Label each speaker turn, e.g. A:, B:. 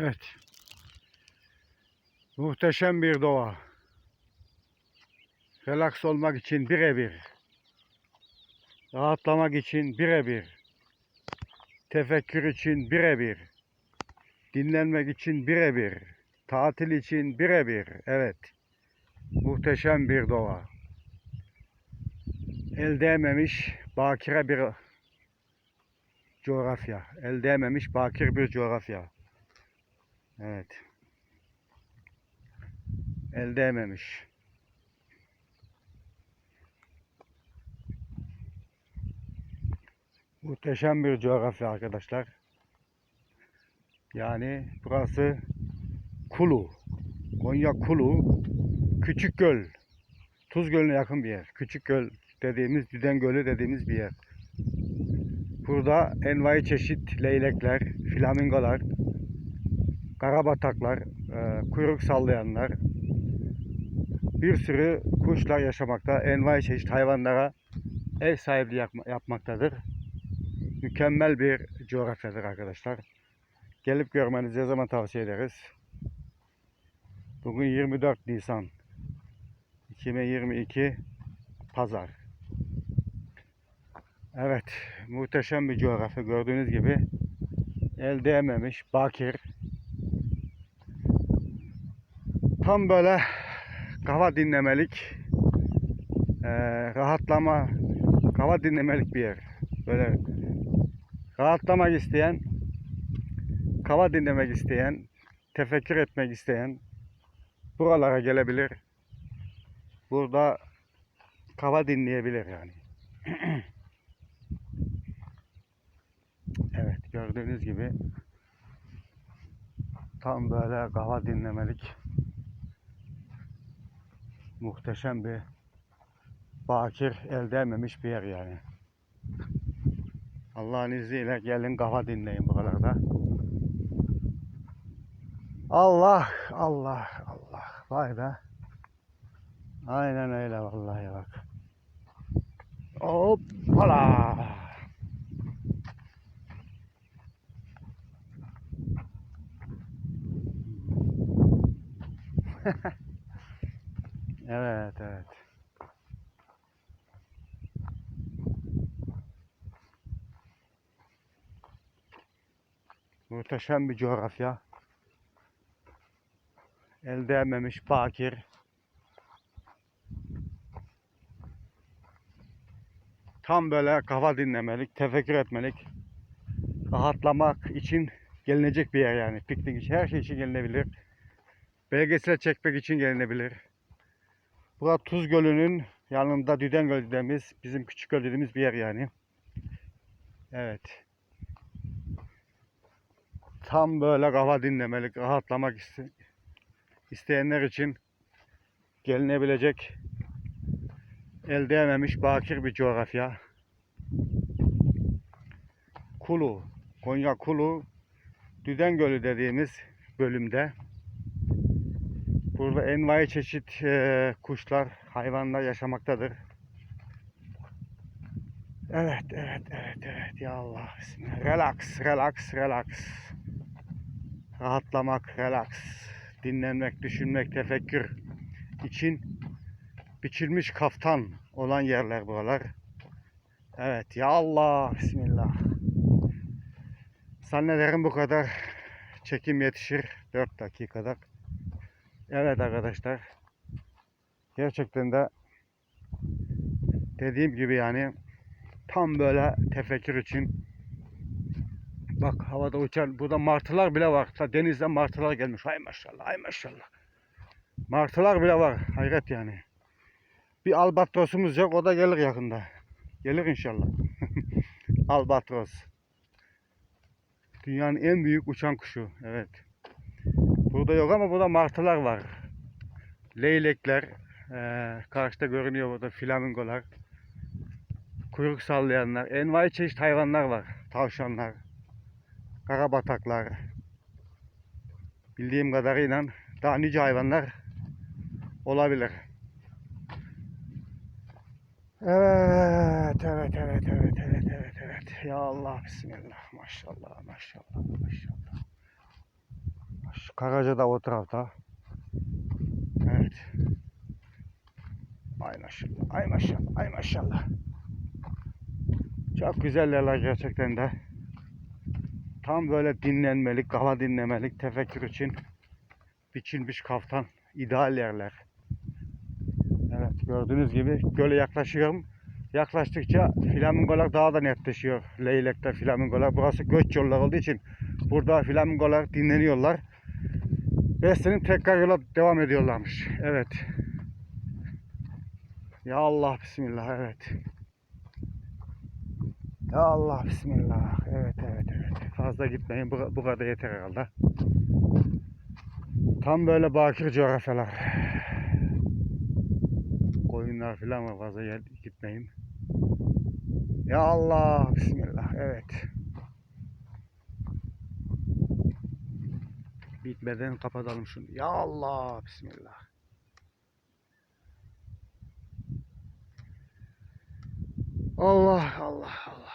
A: Evet. Muhteşem bir doğa. Relax olmak için birebir. Rahatlamak için birebir. Tefekkür için birebir. Dinlenmek için birebir. Tatil için birebir. Evet. Muhteşem bir doğa. El değmemiş bakire bir coğrafya. El değmemiş bakir bir coğrafya. Evet. El değmemiş. Muhteşem bir coğrafya arkadaşlar. Yani burası Kulu. Konya Kulu. Küçük Göl. Tuz Gölü'ne yakın bir yer. Küçük Göl dediğimiz, Düden Gölü dediğimiz bir yer. Burada envai çeşit leylekler, flamingolar, karabataklar, e, kuyruk sallayanlar, bir sürü kuşlar yaşamakta, envai çeşit hayvanlara ev sahipliği yapma- yapmaktadır. Mükemmel bir coğrafyadır arkadaşlar. Gelip görmenizi zaman tavsiye ederiz. Bugün 24 Nisan 2022 Pazar. Evet, muhteşem bir coğrafya gördüğünüz gibi el değmemiş, bakir. Tam böyle kafa dinlemelik, eee, rahatlama, kafa dinlemelik bir yer. Böyle rahatlamak isteyen, kafa dinlemek isteyen, tefekkür etmek isteyen buralara gelebilir. Burada kafa dinleyebilir yani. Evet gördüğünüz gibi tam böyle kafa dinlemelik muhteşem bir bakir el değmemiş bir yer yani. Allah'ın izniyle gelin kafa dinleyin buralarda. Allah Allah Allah vay be. Aynen öyle vallahi bak. Hoppala. Evet, evet. Muhteşem bir coğrafya. El değmemiş bakir. Tam böyle kafa dinlemelik, tefekkür etmelik, rahatlamak için gelinecek bir yer yani. Piknik için, her şey için gelinebilir. Belgesel çekmek için gelinebilir. Burası Tuz Gölü'nün yanında Düden Gölü dediğimiz, bizim küçük göl dediğimiz bir yer yani. Evet. Tam böyle kafa dinlemelik, rahatlamak iste- isteyenler için gelinebilecek el değmemiş bakir bir coğrafya. Kulu, Konya Kulu, Düden Gölü dediğimiz bölümde Burada envai çeşit eee, kuşlar, hayvanlar yaşamaktadır. Evet, evet, evet, evet. Ya Allah. Bismillah. Relax, relax, relax. Rahatlamak, relax. Dinlenmek, düşünmek, tefekkür için biçilmiş kaftan olan yerler buralar. Evet, ya Allah. Bismillah. Zannederim bu kadar çekim yetişir. 4 dakikada. Evet arkadaşlar. Gerçekten de dediğim gibi yani tam böyle tefekkür için bak havada uçan burada martılar bile var. Ta denizden martılar gelmiş. Hay maşallah, hay maşallah. Martılar bile var. Hayret yani. Bir albatrosumuz yok. O da gelir yakında. Gelir inşallah. Albatros. Dünyanın en büyük uçan kuşu. Evet. Burada yok ama burada martılar var. Leylekler, eee, karşıda görünüyor burada flamingolar, kuyruk sallayanlar, envai çeşit hayvanlar var. Tavşanlar, karabataklar. Bildiğim kadarıyla daha nice hayvanlar olabilir. Evet, evet, evet, evet, evet, evet, evet. Ya Allah, Bismillah, maşallah, maşallah, maşallah. Karaca da o tarafta. Evet. Ay maşallah, ay maşallah, ay maşallah. Çok güzel yerler gerçekten de. Tam böyle dinlenmelik, kafa dinlemelik, tefekkür için biçilmiş kaftan ideal yerler. Evet gördüğünüz gibi göle yaklaşıyorum. Yaklaştıkça flamingolar daha da netleşiyor. Leylekler, flamingolar. Burası göç yolları olduğu için burada flamingolar dinleniyorlar. Beslenip tekrar yola devam ediyorlarmış. Evet. Ya Allah Bismillah evet. Ya Allah Bismillah. Evet evet evet. Fazla gitmeyin. Bu, bu kadar yeter herhalde. Tam böyle bakir coğrafyalar. Koyunlar falan var. Fazla gitmeyin. Ya Allah Bismillah. Evet. Bitmeden kapatalım şunu. Ya Allah Bismillah. Allah Allah Allah.